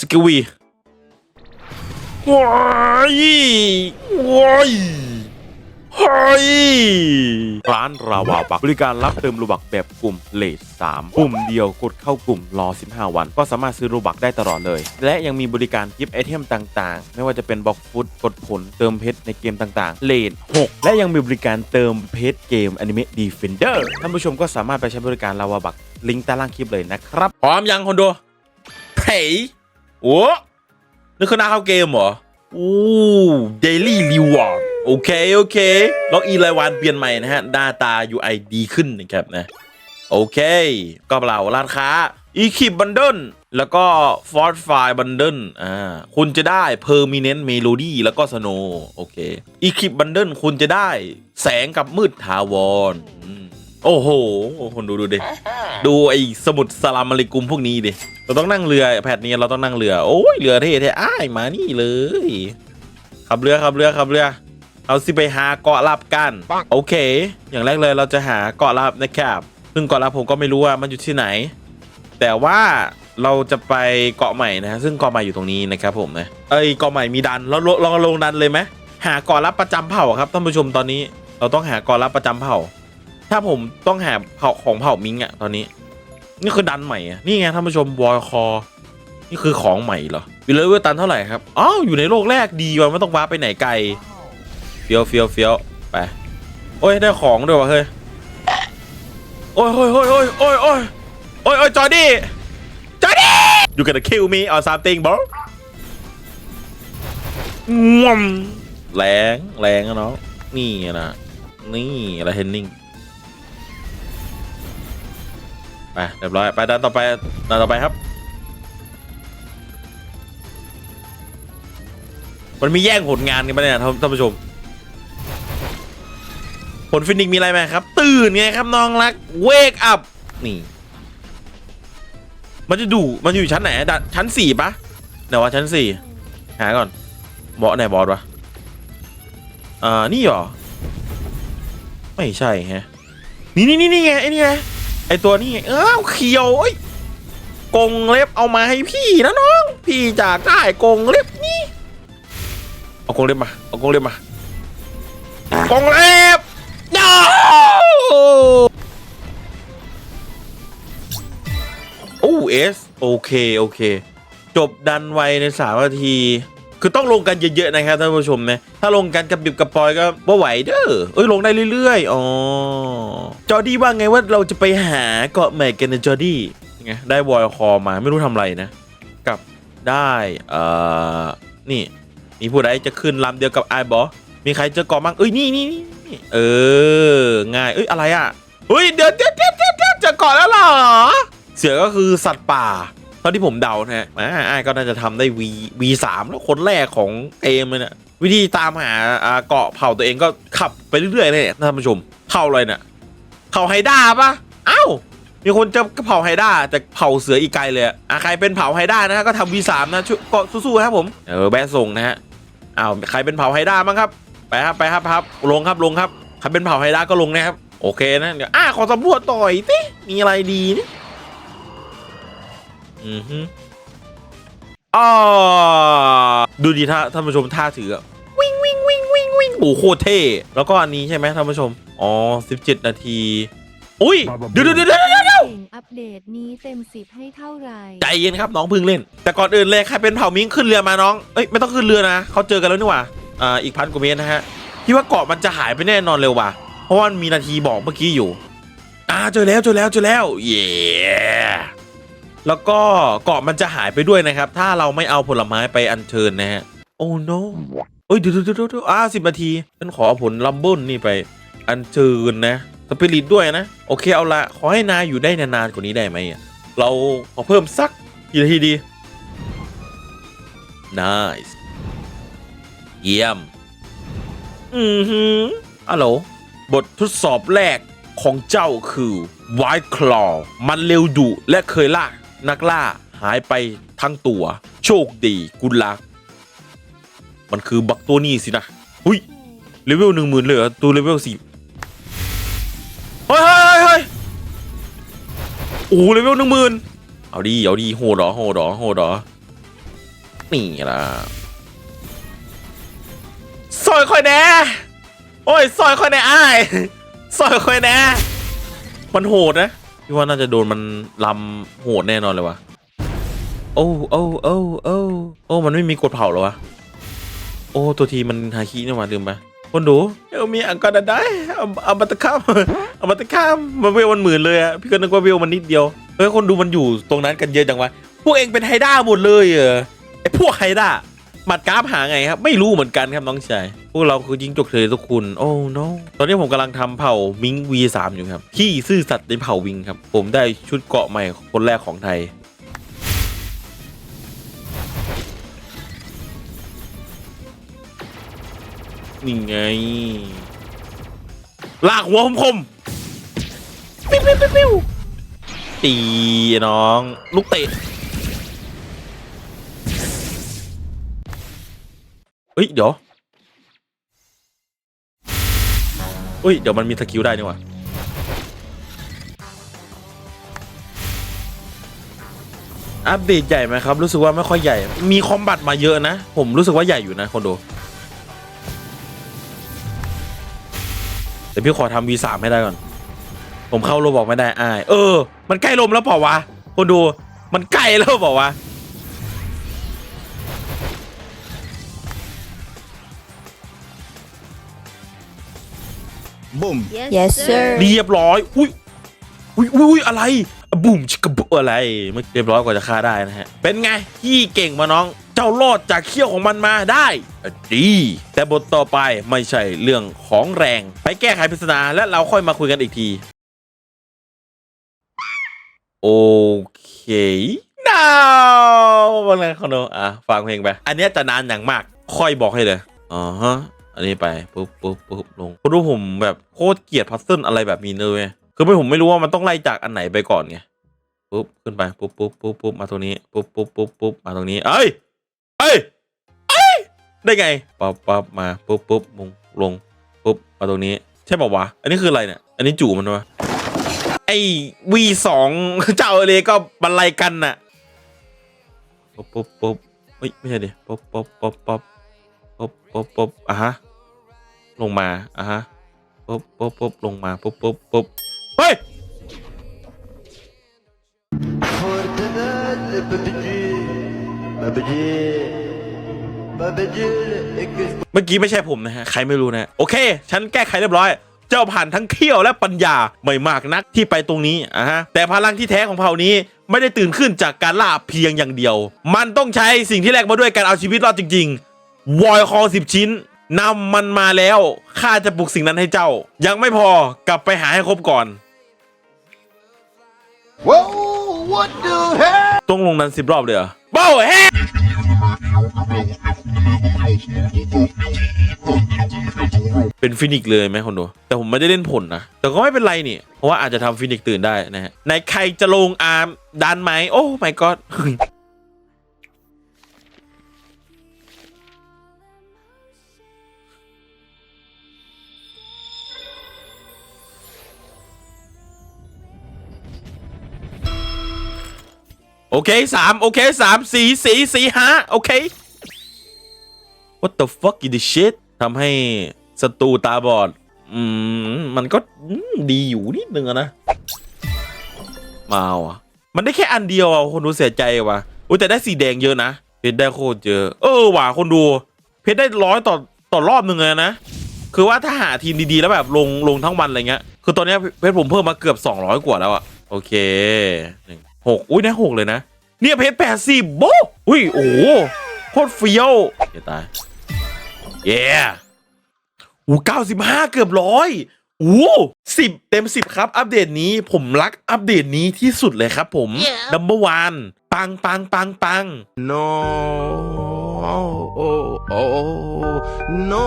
สกิวีว้ายว้ายเฮ้ยร้านราวาบักบริการรับเติมรูบักแบบกลุ่มเลท3ปุ่มเดียวกดเข้ากลุ่มรอ 15 วัน ก็สามารถซื้อรูบักได้ตลอดเลย และยังมีบริการกิฟต์ไอเทมต่างๆ ไม่ว่าจะเป็นบล็อกฟุตกดผลเติมเพชรในเกมต่างๆ เลท6และยังมีบริการเติมเพชรเกมอนิเมะดีเฟนเดอร์ท่านผู้ชมก็สามารถไปใช้บริการราวาบักลิงก์ใต้ล่างคลิปเลยนะครับ พร้อมยังคนดูเฮ้ย โอ้นี่คือหน้าเข้าเกมเหรออู้เดลี่รีวอร์ดโอเค โอเค ล็อกอินรายวันเปลี่ยนใหม่นะฮะหน้าตา UI ดีขึ้นนะครับนะ โอเค ก็เราร้านค้า e k i p Bundle แล้วก็ f o r t f i Bundle อ่าคุณจะได้ Permanent Melody แล้วก็ Snow โอเค e k i p Bundle คุณจะได้แสงกับมืดถาวร โอ้โห คนดูดูดิ ดูไอ้สมุดสลามอะลิกุมพวกนี้ดิ เราต้องนั่งเรือแพทนี้เราต้องนั่งเรือ โอ้ยเรือเท่เท่อ้ายมานี่เลย ขับเรือขับเรือขับเรือ เอาสิไปหาเกาะลับกัน โอเค อย่างแรกเลยเราจะหาเกาะลับนะครับ ซึ่งเกาะลับผมก็ไม่รู้ว่ามันอยู่ที่ไหน แต่ว่าเราจะไปเกาะใหม่นะฮะซึ่งเกาะใหม่อยู่ตรงนี้นะครับผมนะ เอ้ยเกาะใหม่มีดันเราลองลงดันเลยไหมหาเกาะลับประจำเผ่าครับท่านผู้ชมตอนนี้ เราต้องหาเกาะลับประจำเผ่า ถ้าผมต้องหาเผ่าของเผ่ามิงอะตอนนี้ นี่คือดันใหม่อะนี่ไงท่านผู้ชมวอลคอนี่คือของใหม่เหรอวิลเลอร์ตันเท่าไหร่ครับอ้าวอยู่ในโลกแรกดีว่ะไม่ต้องว้าไปไหนไกลเฟี้ยวเฟี้ยวเฟี้ยวไปโอ้ยได้ของด้วยวะเฮ้ยโอ้ยโอ้ยโอ้ยโอ้ยโอ้ยโอ้ยโอ้ยโอ้ยจอร์ดี้จอร์ดี้ you gonna kill me or something bro งวมแรงแรงอะเนาะนี่นะนี่อะไรเฮนนิ่ง ไปเรียบร้อยไปดันต่อไปดันต่อไปครับ มันมีแย่งผลงานกันไปเนี่ยท่านผู้ชม ผลฟินิกมีอะไรไหมครับ ตื่นไงครับน้องรักเวกอัพนี่ มันจะดูมันอยู่ชั้นไหนดันชั้นสี่ปะเดี๋ยวว่าชั้นสี่หาก่อนบอสไหนบอสวะอ่านี่เหรอ ไม่ใช่ฮะนี่นี่นี่นี่ไงไอ้นี่ไง ไอตัวนี่ไงเอ้าเขียวเอ้ยกงเล็บเอามาให้พี่นะน้อง พี่จากได้กงเล็บนี่เอากงเล็บมาเอากงเล็บมากงเล็บ no โอ้เอสโอเคโอเค จบดันไวในสามนาที คือต้องลงกันเยอะๆนะครับท่านผู้ชมนะถ้าลงกันกับบิบกับปอยก็บ่ไหวเด้อเอ้ยลงได้เรื่อยๆอ๋อจอร์ดี้ว่าไงว่าเราจะไปหาเกาะใหม่กันนะจอร์ดี้ไงได้วอยคอมาไม่รู้ทำอะไรนะ กับได้เอ่อนี่มีผู้ใดจะขึ้นลำเดียวกับไอ้บอมีใครเจอเกาะมั่งเอ้ยนี่นี่นี่เออง่ายเอ้ยอะไรอะเฮ้ยเดี๋ยวเดี๋ยวเดี๋ยวเจอเกาะแล้วเหรอเสือก็คือสัตว์ป่า ท่าที่ผมเดานะฮะอ่าไอ้ก็น่าจะทำได้ V V สามแล้วคนแรกของเกมเลยนี่ยวิธีตามหาเกาะเผ่าตัวเองก็ขับไปเรื่อยๆเลยเนี่ยท่านผู้ชมเผ่าอะไรเนี่ยเผ่าไฮด้าปะเอ้ามีคนจอเผ่าไฮด้าแต่เผ่าเสืออีกไกลเลยอะใครเป็นเผ่าไฮด้านะฮะก็ทำ V3 นะช่วยก็สู้ๆครับผมเออแบส่งนะฮะอ้าวใครเป็นเผ่าไฮด้าบ้างครับไปครับไปครับครับลงครับลงครับใครเป็นเผ่าไฮด้าก็ลงนะครับโอเคนะเดี๋ยวอ่าขอสำรวจต่อยติมีอะไรดีนี่ อือฮึอ๋อดูดีท่าท่านผู้ชมท่าถืออะวิ่งวิ่งวิ่งวิ่งวิ่งโอ้โหโคตรเท่แล้วก็อันนี้ใช่ไหมท่านผู้ชม อ๋อ 17 นาที อุ้ยเดี๋ยวเดี๋ยวเดี๋ยวเดี๋ยวเดี๋ยวเก่งอัปเดตนี้เต็มสิบให้เท่าไหร่ ใจเย็นครับน้องเพิ่งเล่น แต่ก่อนอื่นเลยใครเป็นเผ่ามิงขึ้นเรือมาน้องเอ้ยไม่ต้องขึ้นเรือนะเขาเจอกันแล้วนี่หว่าอ่าอีกพันกว่าเมตรนะฮะพี่ว่าเกาะมันจะหายไปแน่นอนเร็วว่ะเพราะว่ามันมีนาทีบอกเมื่อกี้อยู่อ่าเจอแล้วเจอแล้วเจอแล้วเย้ แล้วก็เกาะมันจะหายไปด้วยนะครับ ถ้าเราไม่เอาผลไม้ไปอัญเชิญนะฮะ โอ้ no เอ้ยเดี๋ยวเดี๋ยวเดี๋ยวเดี๋ยวอ่าสิบนาที ฉันขอผลลัมเบิลนี่ไปอัญเชิญนะ สปิริตด้วยนะ โอเคเอาละ ขอให้นายอยู่ได้นานๆกว่านี้ได้ไหมอะเราขอเพิ่มสักกี่นาทีดี nice เยี่ยม อือหือฮัลโหล บททดสอบแรกของเจ้าคือ White Claw มันเร็วดุและเคยล่า นักล่าหายไปทั้งตัว โชคดีกุลัก มันคือบักตัวนี้สินะหุยเลเวลหนึ่งหมื่นเลยเหรอตัวเลเวลสี่เฮ้ยเฮ้ยเฮ้ยโอ้เลเวลหนึ่งหมื่นเอาดีเอาดีโหดหรอโหดหรอโหดหรอนี่ล่ะซอยคอยแน่โอ้ยซอยคอยแน่อ้ายซอยคอยแน่มันโหดนะ พี่ว่าน่าจะโดนมันลำโหดแน่นอนเลยวะโอ้โอ้โอ้โอ้โอ้มันไม่มีกดเผาเหรอวะโอ้ตัวทีมันฮาคินี่ว่าลืมไปคนดูเอลมีอังกอร์ได้เอาเอามาตะข้ามเอามาตะข้ามมันเวลมันหมื่นเลยอะพี่ก็นึกว่าเวลมันนิดเดียวเฮ้ยคนดูมันอยู่ตรงนั้นกันเยอะจังวะพวกเองเป็นไฮด้าหมดเลยเหรอไอพวกไฮด้า หมัดกราฟหาไงครับ ไม่รู้เหมือนกันครับน้องชายพวกเราคือยิงจกเทยทุกคุณโอ้ no ตอนนี้ผมกำลังทำเผ่ามิง V3 อยู่ครับที่ซื่อสัตย์ในเผ่าวิงครับ ผมได้ชุดเกาะใหม่คนแรกของไทยนี่ไงลากหัวคมๆปิ้วปิ้วปิ้วตีน้อง ลูกเตะ เฮ้ย เดี๋ยวเฮ้ย เดี๋ยวมันมีสกิลได้นี่หว่าอัปเดตใหญ่ไหมครับ รู้สึกว่าไม่ค่อยใหญ่ มีคอมบัตมาเยอะนะ ผมรู้สึกว่าใหญ่อยู่นะคนดูแต่พี่ขอทำ V3 ให้ได้ก่อน ผมเข้าโรบอกไม่ได้อาย เออ มันใกล้ลมแล้วเปล่าวะ คนดู มันใกล้แล้วเปล่าวะ Boom. yes sir เรียบร้อย อุ้ยอุ้ยอุ้ยอุ๊ยอะไรอะบุ่มชิกกะบุอะไรไม่เรียบร้อยกว่าจะฆ่าได้นะฮะ เป็นไงพี่เก่งมาน้อง เจ้ารอดจากเขี้ยวของมันมาได้อะดี แต่บทต่อไปไม่ใช่เรื่องของแรง ไปแก้ไขปริศนาและเราค่อยมาคุยกันอีกที โอเค now วันไรคอนโดอะฟังเพลงไป อันเนี้ยจะนานอย่างมาก ค่อยบอกให้เลยอ๋อฮะ อันนี้ไปปุ๊บปุ๊บปุ๊บลงคุณรู้ผมแบบโคตรเกลียดพัซเซิลอะไรแบบนี้เลยเว้ยคือไม่ผมไม่รู้ว่ามันต้องไล่จากอันไหนไปก่อนไงปุ๊บขึ้นไปปุ๊บปุ๊บปุ๊บปุ๊บมาตรงนี้ปุ๊บปุ๊บปุ๊บปุ๊บมาตรงนี้เอ้ยเอ้ยเอ้ยได้ไงปั๊บปั๊บมาปุ๊บปุ๊บลงลงปุ๊บมาตรงนี้ใช่ป่าวะอันนี้คืออะไรเนี่ยอันนี้จู่มันวะไอ้วีสองเจ้าเลยก็บันไลกันน่ะปุ๊บปุ๊บปุ๊บเฮ้ยไม่ใช่ดิปุ๊บปุ๊บปุ๊บปุ๊บปุ๊บปุ๊บปุ๊บอะฮะ ลงมาอะฮะปุ๊บปุ๊บปุ๊บลงมาปุ๊บปุ๊บปุ๊บเฮ้ยเมื่อกี้ไม่ใช่ผมนะฮะ ใครไม่รู้นะ โอเค ฉันแก้ไขเรียบร้อย เจ้าผ่านทั้งเขี้ยวและปัญญาไม่มากนักที่ไปตรงนี้อะฮะ แต่พลังที่แท้ของเผ่านี้ไม่ได้ตื่นขึ้นจากการล่าเพียงอย่างเดียว มันต้องใช้สิ่งที่แลกมาด้วยการเอาชีวิตรอดจริง ๆ วอยคอสิบชิ้น นำมันมาแล้วข้าจะปลุกสิ่งนั้นให้เจ้า ยังไม่พอกลับไปหาให้ครบก่อน Whoa, what the hell? ต้องลงนั้นสิบรอบเลยเหรอเบ้าแฮเป็นฟินิกซ์เลยไหมคนดูแต่ผมไม่ได้เล่นผลนะ แต่ก็ไม่เป็นไรนี่ เพราะว่าอาจจะทำฟินิกซ์ตื่นได้นะฮะในใครจะลงอาร์มดันไหมโอ้ my god โอเคสามโอเคสามสี่สี่สี่ห้าโอเค what the fuck is this shit ทำให้ศัตรูตาบอด อืม มันก็ดีอยู่นิดนึงอะนะมาว่ะ มันได้แค่อันเดียวอะคนดูเสียใจว่ะอุ้ยแต่ได้สีแดงเยอะนะเพชรได้โคตรเยอะ เออว่ะคนดู เพชรได้ร้อยต่อต่อรอบหนึ่งเลยนะ คือว่าถ้าหาทีมดีๆ แล้วแบบลงลงทั้งวันอะไรเงี้ย คือตอนนี้เพชรผมเพิ่มมาเกือบ 200 กว่าแล้วอะโอเคหนึ่ง หกอุ้ยได้หกเลยนะ เนี่ยเพชรแปดสิบโบะอุ้ยโอ้โหโคตรเฟี้ยวเดี๋ยวตายเย้อู้เก้าสิบห้าเกือบร้อยอู้สิบเต็มสิบครับ อัปเดตนี้ผมรักอัปเดตนี้ที่สุดเลยครับผมนัมเบอร์วันปังปังปังปัง No, oh, oh, oh, no.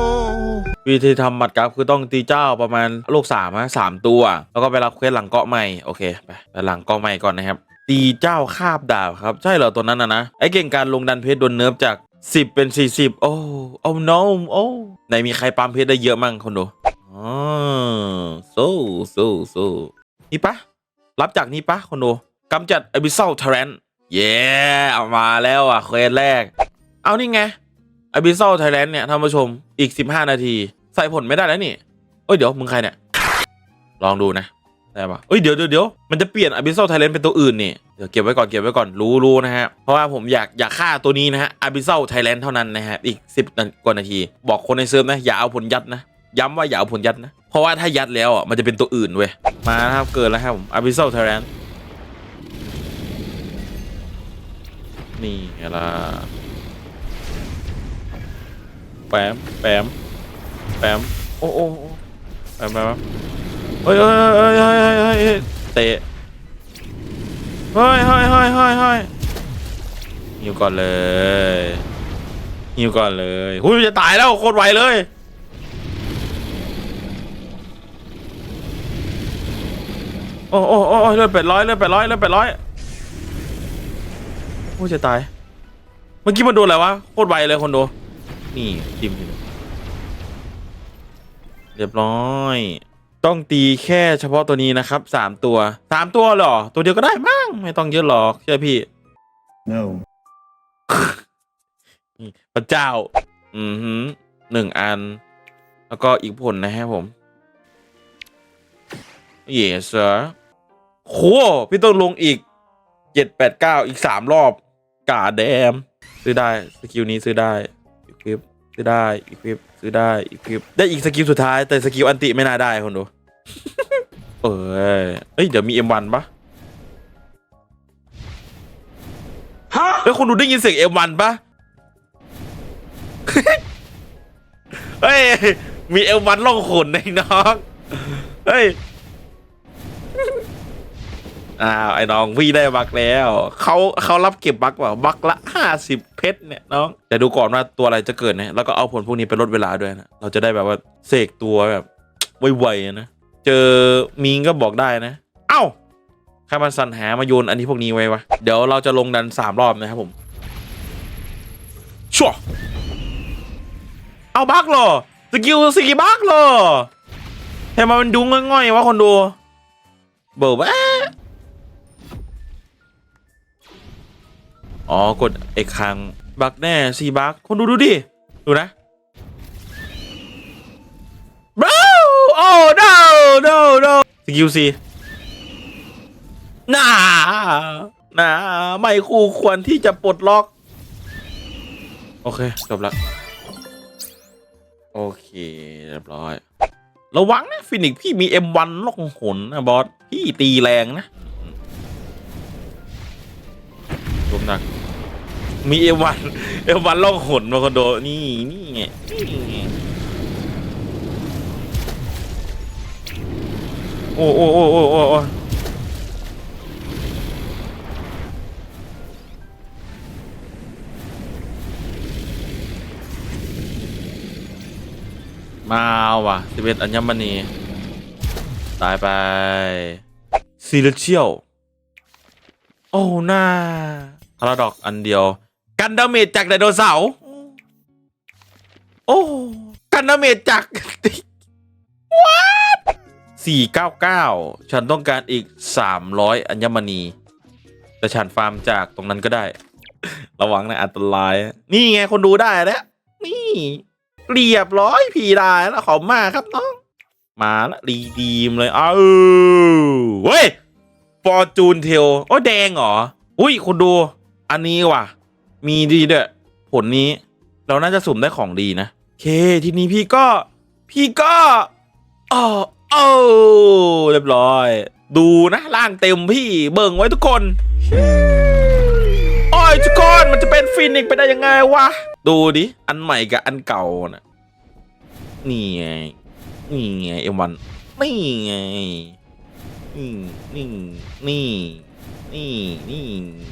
วิธีทำหมัดกราฟคือต้องตีเจ้าประมาณโลกสามฮะสามตัว แล้วก็ไปรับเควสหลังเกาะใหม่ โอเค ไปไปหลังเกาะใหม่ก่อนนะครับ ตีเจ้าคาบดาบครับ ใช่เหรอตัวนั้นนะนะ ไอเก่งการลงดันเพชรโดนเนิร์ฟจาก 10 เป็น 40 โอ้โอ้ no โอ้ไหนมีใครปั๊มเพชรได้เยอะมั่งคนดูอ๋อสู้สู้สู้นี่ปะรับจากนี่ปะคนดูกำจัดไอ b ิ s ซ l ล t ท r รนเย้เอามาแล้วอะเควสแรก เอานี่ไง a b y s s a l Thailand เนี่ยท่านผู้ชมอีก 15 นาที ใส่ผลไม่ได้แล้วนี่เอ้ยเดี๋ยวมึงใครเนี่ย ลองดูนะ ได้ปะเอ้ยเดี๋ยวเดี๋ยวมันจะเปลี่ยน a b y s s a l Thailand เป็นตัวอื่นนี่เดี๋ยวเก็บไว้ก่อนเก็บไว้ก่อนรู้รู้นะฮะ เพราะว่าผมอยากอยากฆ่าตัวนี้นะฮะ a b y s s a l Thailand เท่านั้นนะฮะอีก 10กว่านาที บอกคนในเซิร์ฟนะ อย่าเอาผลยัดนะ ย้ำว่าอย่าเอาผลยัดนะ เพราะว่าถ้ายัดแล้วอะมันจะเป็นตัวอื่นเว้ยมาครับเกินแล้วครับผม a b y s s a l Thailand นี่ไงล่ะแปมแปมแปมโอ้โอ้โอ้แปมแปม เฮ้ยเฮ้ยเฮ้ยเฮ้ยเฮ้ยเตะเฮ้ยเฮ้ยเฮ้ยเฮ้ยเฮ้ยหิวก่อนเลยหิวก่อนเลยหุ้ยจะตายแล้วโคตรไวเลยโอ้โอ้โอ้เลือดแปดร้อยเลือดแปดร้อยเลือดแปดร้อยโอ้จะตาย เมื่อกี้มันโดนอะไรวะโคตรไวเลยคนดูนี่จิ้มเรียบร้อย ต้องตีแค่เฉพาะตัวนี้นะครับสามตัวสามตัวเหรอ ตัวเดียวก็ได้มั้งไม่ต้องเยอะหรอกเชื่อพี่ No. นี่พระเจ้า อือหือหนึ่งอัน แล้วก็อีกผลนะฮะผมเยสโหพี่ต้องลงอีกเจ็ดแปดเก้าอีกสามรอบกาแดม ซื้อได้ สกิลนี้ซื้อได้อีควิปซื้อได้อีควิปซื้อได้อีควิปได้อีกสกิลสุดท้ายแต่สกิลอันติไม่น่าได้คนดู เอ้ยเอ้ย เดี๋ยวมี M1 ปะเฮ้ยคนดูได้ยินเสียง M1 ปะ เฮ้ย มีเอลวันล่องขนในน้อง เฮ้ย อ้าวไอ้น้องพี่ได้บักแล้ว เขาเขารับเก็บบักเปล่าบักละห้าสิบเพชรเนี่ยน้อง แต่ดูก่อนว่าตัวอะไรจะเกิดนะแล้วก็เอาผลพวกนี้ไปลดเวลาด้วยนะ เราจะได้แบบว่าเสกตัวแบบไวๆนะ เจอมีงก็บอกได้นะ เอ้าใครมันสรรหามาโยนอันนี้พวกนี้ไว้วะ เดี๋ยวเราจะลงดันสามรอบนะครับผมชัวเอาบักเหรอ สกิลสกิลบักเหรอทำไมมันดูง่อยๆวะคนดูเบิร์แวอ๋อ กดไอ้คางบักแน่สี่บักคนดูดูดิ ดูนะ สกิลซีน่าน่าไม่คู่ควรที่จะปลดล็อก โอเค จบละ โอเค เรียบร้อย ระวังนะ ฟินิกซ์พี่มี M1 ล่องหนนะบอส พี่ตีแรงนะรวมหนัก มีเอวันเอวันล่องหนมาคอนโด นี่ นี่ไงนี่ไง โอ้โอ้โอ้โอ้โอ้มาว่ะสิบเอ็ดอัญมณี ตายไปซีเลเชียล โอ้หน้าพาราดอกอันเดียว กันดาเมจจากไดโนเสาร์ โอ้ กันดาเมจจากว้า เก้าฉันต้องการอีกสามร้อยอัญมณี แต่ฉันฟาร์มจากตรงนั้นก็ได้ ระวังนะอันตราย นี่ไงคนดูได้แล้ว นี่ เรียบร้อยผีได้แล้วขอบมากครับน้อง มาละรีดีมเลย เอ้าเฮ้ยฟอร์จูนเทลโอ้แดงเหรอ อุ้ยคุณดู อันนี้ว่ะ มีดีด้วยผลนี้ เราน่าจะสุ่มได้ของดีนะ เค ทีนี้พี่ก็ พี่ก็อ๋อ โอ้เรียบร้อย ดูนะร่างเต็มพี่เบิ่งไว้ทุกคนโอ้ยทุกคนมันจะเป็นฟินิกไปได้ยังไงวะ ดูดิ อันใหม่กับอันเก่าน่ะนี่ไงนี่ไงเอ็มวันนี่ไงนี่นี่นี่นี่นี่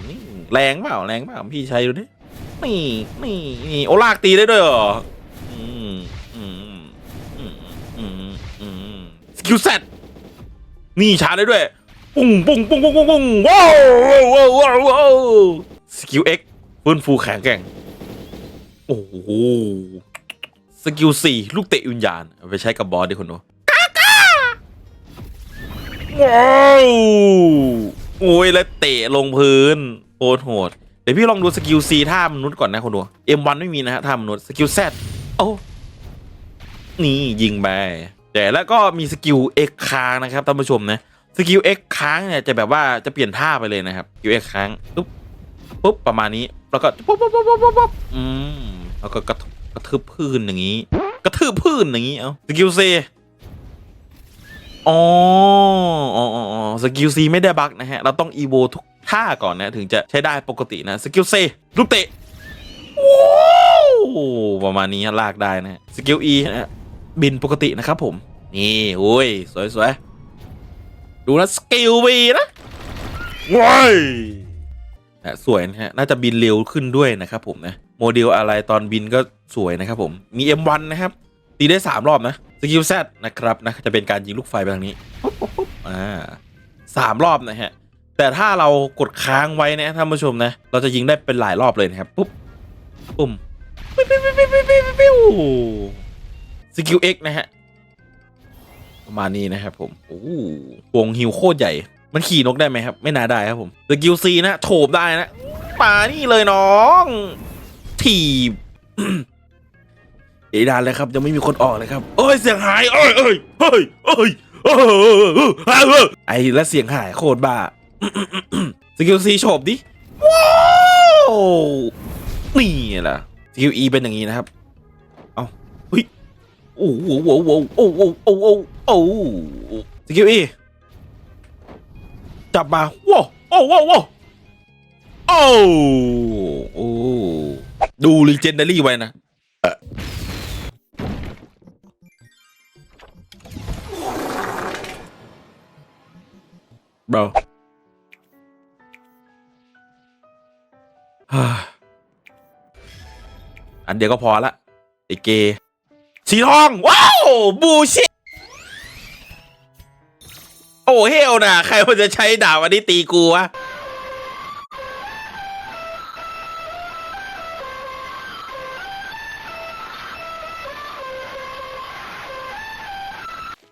นี่แรงเปล่าแรงเปล่าพี่ใช้ดูดินี่นี่นี่โอลากตีได้ด้วยเหรออืมอืมอืมอื มสกิลเซ็ตนี่ชาได้ด้วย ปุ้งปุ้งปุ้งปุ้งปุ้งปุ้งว้าวว้าวว้าวว้าวสกิลเอ็กฟื้นฟูแข็งแกร่ง โอ้โหสกิลสี่ลูกเตะวิญญาณเอาไปใช้กับบอสดิคนดูว้าวโอ้ยแล้วเตะลงพื้นโคตรโหดเดี๋ยวพี่ลองดูสกิล C ท่ามนุษย์ก่อนนะคนดู M1 ไม่มีนะฮะท่ามนุษย์สกิล Z โอ้นี่ยิงไป แต่แล้วก็มีสกิล X ค้างนะครับท่านผู้ชมนะสกิล X ค้างเนี่ยจะแบบว่าจะเปลี่ยนท่าไปเลยนะครับสกิล X ค้างปุ๊บปุ๊บประมาณนี้แล้วก็ปุ๊บปุ๊บปุ๊บปุ๊บปุ๊บอืมแล้วก็กระทบกระทืบพื้นอย่างนี้กระทืบพื้นอย่างนี้เอาสกิล C อ๋ออ๋ออ๋ออ๋อสกิล C ไม่ได้บั๊กนะฮะ เราต้องอีโวทุกท่าก่อนนะ ถึงจะใช้ได้ปกตินะ สกิล C ลูกเตะว้าวประมาณนี้ลากได้นะ สกิล E นะ บินปกตินะครับผม นี่โอ้ย สวยๆ ดูนะสกิล V นะว้ายนะสวยนะฮะ น่าจะบินเร็วขึ้นด้วยนะครับผมนะ โมเดลอะไรตอนบินก็สวยนะครับผม มี M1 นะครับ ตีได้ 3 รอบนะ สกิล Z นะครับนะ จะเป็นการยิงลูกไฟไปทางนี้ปุ๊บปุ๊บปุ๊บอ่าสามรอบนะฮะ แต่ถ้าเรากดค้างไว้นะท่านผู้ชมนะ เราจะยิงได้เป็นหลายรอบเลยนะครับ ปุ๊บ ปุ่มปิ๊บปิ๊บปิ๊บปิ๊บปิ๊บ ปิ๊บปิ๊บสกิล X นะฮะ ประมาณนี้นะครับผมโอ้โหวงฮิวโคตรใหญ่ มันขี่นกได้ไหมครับ ไม่น่าได้ครับผมสกิล C นะโฉบได้นะป่านี่เลยน้องถีบเอดานเลยครับยังไม่มีคนออกเลยครับเอ้ยเสียงหายเอ้ยเอ้ยเอ้ยเอ้ยเอ้ยเอ้ไอ้แล้วเสียงหายโคตรบ้าสกิลซีโฉบดิว้าวนี่แหละสกิลอีเป็นอย่างนี้นะครับ โอ้โหโอ้โหโอ้โหโอ้โหโอ้โหสกิลอีจับมาว้าวโอ้โหโอ้โหโอ้โอ้ดูลีเจนเดารี่ไว้นะ bro ฮ่าอันเดียวก็พอละไอเกย์ สีทอง ว้าว บูชิโอ้เฮลนะใครมันจะใช้ดาบอันนี้ตีกูวะ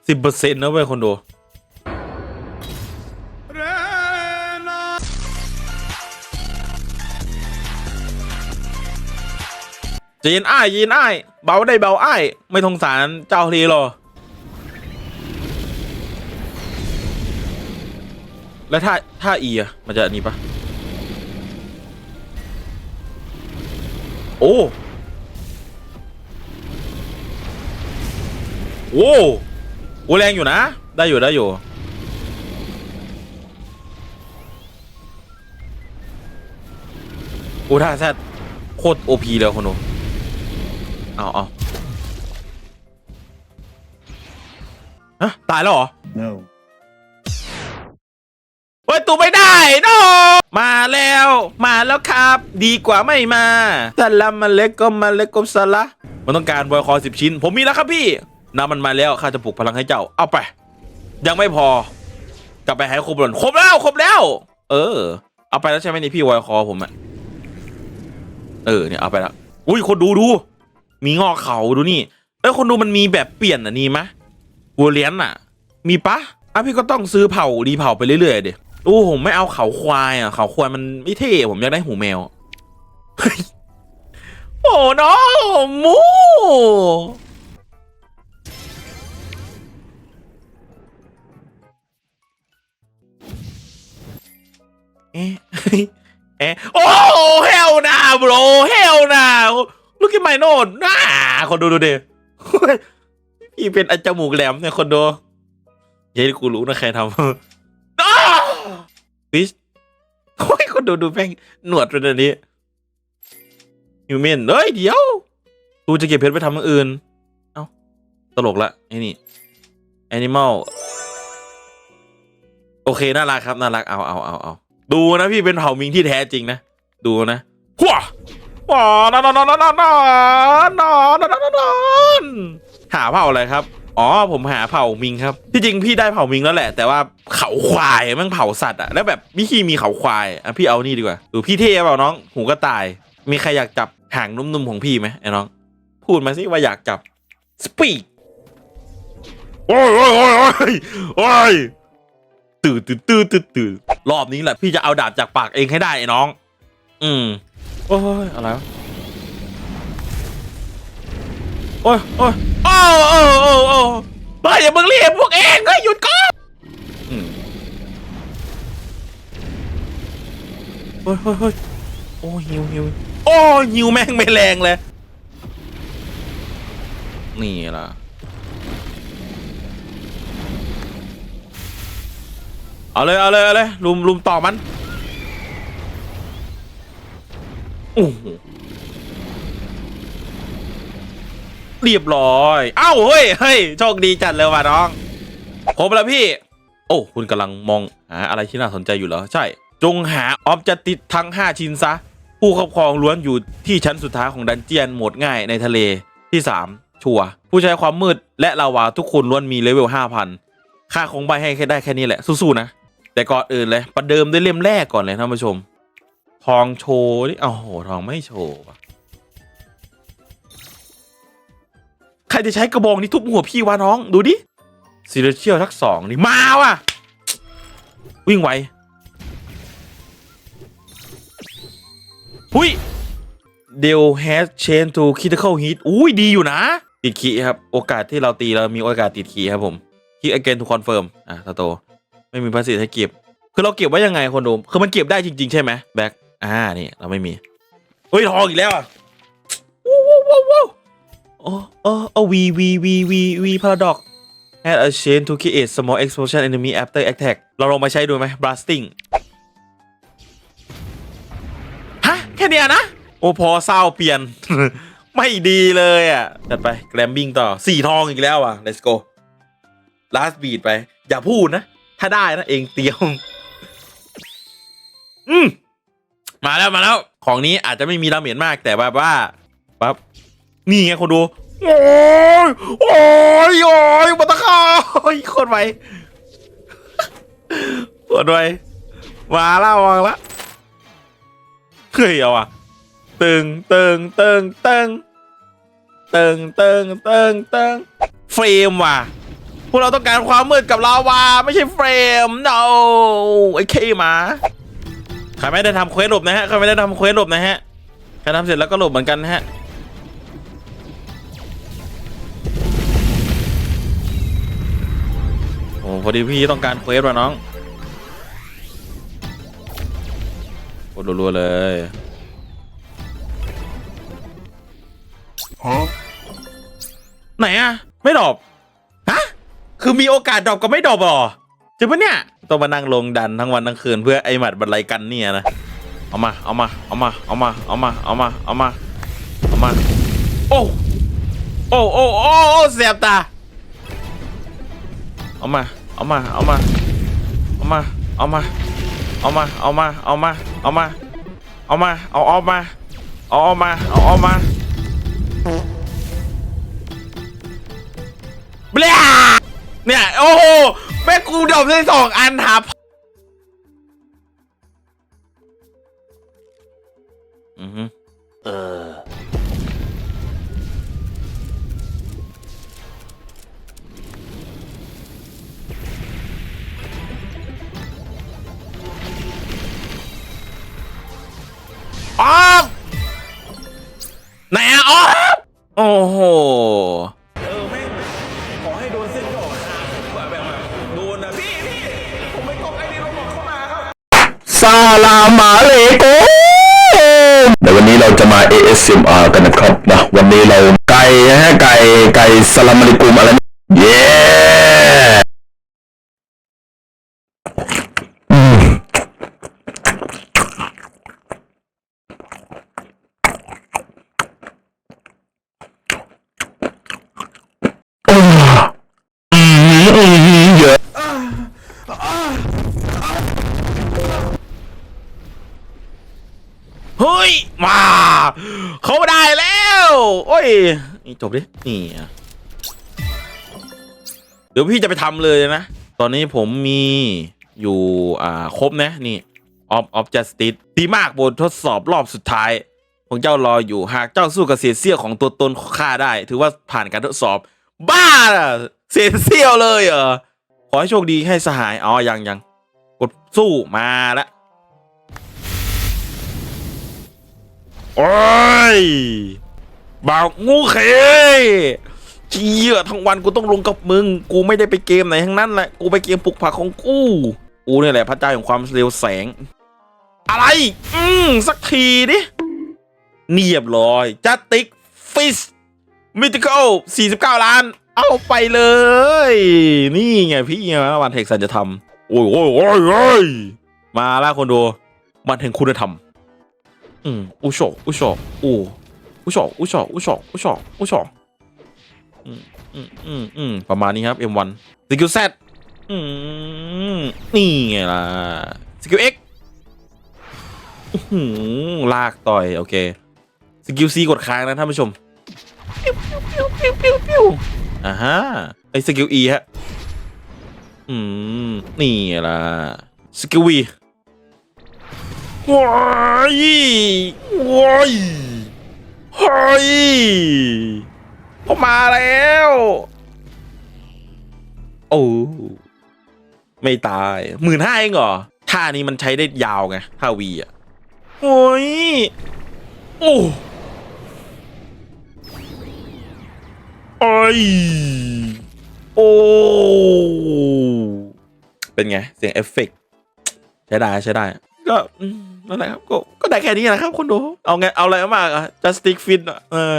สิบเปอร์เซ็นต์นะเว้ยคนดู จะยินอ้ายยินอ้ายเบาได้เบาอ้ายไม่ทงสารเจ้าทะเลหรอ แล้วถ้าถ้าอีอะมันจะอันนี้ปะโอ้โอ้โอ้แรงอยู่นะ ได้อยู่ได้อยู่โอ้ท่าแซดโคตรโอพีเลยคนดู เอาเอาฮะตายแล้วเหรอ No. เฮ้ยตูไม่ได้โนมาแล้ว มาแล้วครับ ดีกว่าไม่มาแต่ละมาเล็กก็มาเล็กก็สละมันต้องการบอยคอสิบชิ้น ผมมีแล้วครับพี่น้ำมันมาแล้วข้าจะปลุกพลังให้เจ้า เอาไป ยังไม่พอ กลับไปให้ครบหล่นครบแล้วครบแล้ว เออ เอาไปแล้วใช่ไหมนี่พี่วอยคอผมอะเออเนี่ยเอาไปแล้วอุ้ยคนดูดู มีงอกเขาดูนี่เอ้ยคนดูมันมีแบบเปลี่ยนอะนี่มะวัวเลี้ยนอะ มีปะอะพี่ก็ต้องซื้อเผาดีเผาไปเรื่อยๆเดี๋ยโอ้ผมไม่เอาเขาควายอะเขาควายมันไม่เท่ผมอยากได้หูแมวเฮ้โอ้น้องมูเอ๊ะเอ๊ะโอ้เฮลนาบรเฮลนา ลูกกินไมโนดน่าคนดูดูดิพี่เป็นอันจมูกแหลมเนี่ยคนดูเย้กูรู้นะใครทำอ้าฟิชโอ้ยคนดูดูแม่งหนวดเป็นอันนี้ฮิวแมนเฮ้ยเดี๋ยวกูจะเก็บเพชรไปทำอย่างอื่น เอ้า ตลกละไอ้นี่แอนิมอลโอเค น่ารักครับ น่ารัก เอาเอาเอาเอาดูนะพี่เป็นเผ่ามิงที่แท้จริงนะ ดูนะหัว ว้านอนนอนนอนนอนนอนนอนนอนนอนหาเผ่าอะไรครับ อ๋อผมหาเผ่ามิงครับ ที่จริงพี่ได้เผ่ามิงแล้วแหละ แต่ว่าเขาควายมันเผ่าสัตว์อะแล้วแบบมิคีมีเขาควายอะพี่เอานี่ดีกว่าหรือพี่เท่เปล่าน้องหูก็ตาย มีใครอยากจับหางนุ่มๆของพี่ไหมไอ้น้อง พูดมาสิว่าอยากจับสปีกโอ้ยโอ้ยโอ้ยโอ้ยตื่นตื่นตื่นตื่นตื่นรอบนี้แหละพี่จะเอาดาบจากปากเองให้ได้ไอ้น้อง อืม โอ้ยอะไรวะโอ้ยโอ้ยโอ้โอ้โอ้โอ้เฮ้ยอย่าเพิ่งรีบพวกเองเฮ้ยหยุดก่อนอืมเฮ้ยเฮ้ยเฮ้ยโอ้หิวหิวโอ้หิวแม่งไม่แรงเลยนี่ล่ะเอาเลยเอาเลยเอาเลยลุมลุมต่อมัน อ้โหเรียบร้อย เอ้าเฮ้ยเฮ้ยโชคดีจัดเลยว่ะน้องครบแล้วพี่ โอ้ คุณกำลังมองหาอะไรที่น่าสนใจอยู่เหรอ ใช่ จงหาออบจะติดทั้ง 5 ชิ้นซะ ผู้ครอบครองล้วนอยู่ที่ชั้นสุดท้ายของดันเจียนโหมดง่ายในทะเลที่ 3 ชัว ผู้ใช้ความมืดและลาวาทุกคนล้วนมีเลเวล 5,000 ค่าคงใบให้แค่ได้แค่นี้แหละ สู้ๆนะ แต่ก่อนอื่นเลยประเดิมด้วยเล่มแรกก่อนเลยท่านผู้ชม ทองโชว์นี่โอ้โหทองไม่โชว์ว่ะใครจะใช้กระบองนี้ทุบหัวพี่วะน้อง ดูดิซีเรเชียลทักสองนี่มาว่ะ วิ่งไวหุยเดลแฮชเชนทูคิทเคิลฮิตอุ้ยดีอยู่นะ ติดขีครับ โอกาสที่เราตีเรามีโอกาสติดขีครับผมคิก again to confirm อะสโต ไม่มีภาษีให้เก็บ คือเราเก็บไว้ยังไงคนดู คือมันเก็บได้จริง ๆ ใช่ไหมแบ็ค อ่านี่เราไม่มีเฮ้ยทองอีกแล้วอะว้าวว้าวว้าวโอ้โอ้โอ้วีวีวีวีวีพาราดอก add a chain to create small explosion enemy after attack เราลองมาใช้ดูไหม blasting ฮะ แค่เนี้ยนะ โอ้พอเศร้าเปลี่ยน ไม่ดีเลยอะจัดไปแกรมบิ้งต่อสี่ทองอีกแล้วอะ let's go last beat ไป อย่าพูดนะ ถ้าได้นะ เองเตรียม อืม มาแล้วมาแล้ว ของนี้อาจจะไม่มีดาเมจมากแต่แบบว่าปั๊บนี่ไงคนดู โอ้ยโอ้ยโอ้ยบัตะคาโอ้ยโคตรไวโคตรไวมาแล้ววางละเฮ้ยเอาอะตึงตึงตึงตึงตึงตึงตึงตึงเฟรมว่ะพวกเราต้องการความมืดกับลาวาไม่ใช่เฟรม no ไอ้เคมา ครไม่ได้ทำเควสหลบนะฮะใครไม่ได้ทำเควสหลบนะฮะใครทำเสร็จแล้วก็หลบเหมือนกันนะฮะโอ้พอดีพี่ต้องการเควสว่ะน้องกดรัวๆเลย Huh? ไหนอะไม่ดรอปฮะ คือมีโอกาสดรอปกับไม่ดรอปเหรอ จริงปะเนี่ยต้องมานั่งลงดันทั้งวันทั้งคืนเพื่อไอหมัดบันไลกันเนี่ยนะเอามาเอามาเอามาเอามาเอามาเอามาเอามาเอามาโอ้โอ้โอ้โอ้โอ้เสียบตาเอามาเอามาเอามาเอามาเอามาเอามาเอามาเอามาเอามาเอามาเอาออกมาเอาออกมาเอาออกมาเบลเนี่ยโอ้โห แม่กูดรอปได้สองอันหาอือฮึ Uh. อ ฮะไก่ไก่สลามอะลัยกุมอะไรนะเย้อืมอ่าอืมอืมเยอะเฮ้ยมาเขาได้แล้ว โอ้ย นี่จบดิ นี่อะเดี๋ยวพี่จะไปทำเลยนะ ตอนนี้ผมมีอยู่อ่าครบนะนี่ออฟออฟจัสติสดีมากบนทดสอบรอบสุดท้ายของเจ้ารออยู่หากเจ้าสู้กับเศษเสี้ยวของตัวตนข้าได้ ถือว่าผ่านการทดสอบ บ้าอะเศษเสี้ยวเลยเหรอขอให้โชคดีให้สหายอ๋อยังยังกดสู้มาล้วโอ้ย บ่าวงูเขเชี่ยทั้งวันกูต้องลงกับมึง กูไม่ได้ไปเกมไหนทั้งนั้นแหละ กูไปเกมปลุกผักของกู กูเนี่ยแหละพระเจ้าของความเร็วแสง อะไร อืมสักทีดิเนียบร้อยจัตติกฟิสมิติคอล49 ล้าน เอาไปเลย นี่ไงพี่ไงวันเทคสันจะทำโอ้ยโอ้ยโอ้ยโอ้ยมาล้วคนดูมันถึงคุณธรรมอืมอุโชอุโชอู อุชอุชอุชอุชอุชอืมอืมอืมอืมประมาณนี้ครับ M1 สกิล Z อืมนี่ไงล่ะสกิล X อื้อหือลากต่อยโอเคสกิล C กดค้างนะท่านผู้ชมปิ้วปิ้วปิ้วปิ้วปิ้วปิ้วอ่าฮะไอสกิล E ฮะอืมนี่ไงล่ะสกิล V ว้ายว้าย เฮ้ยเขามาแล้ว โอ้ไม่ตายหมื่นห้าเองเหรอท่านี้มันใช้ได้ยาวไงท่าวีอะโอ้ยโอ้ไอยโอ้เป็นไง เสียงเอฟเฟกต์ใช้ได้ใช้ได้ก็ นั่นแหละครับก็ก็ได้แค่นี้แหละครับคนดูเอาไงเอาอะไรมากอะจะสติกฟินอะเออ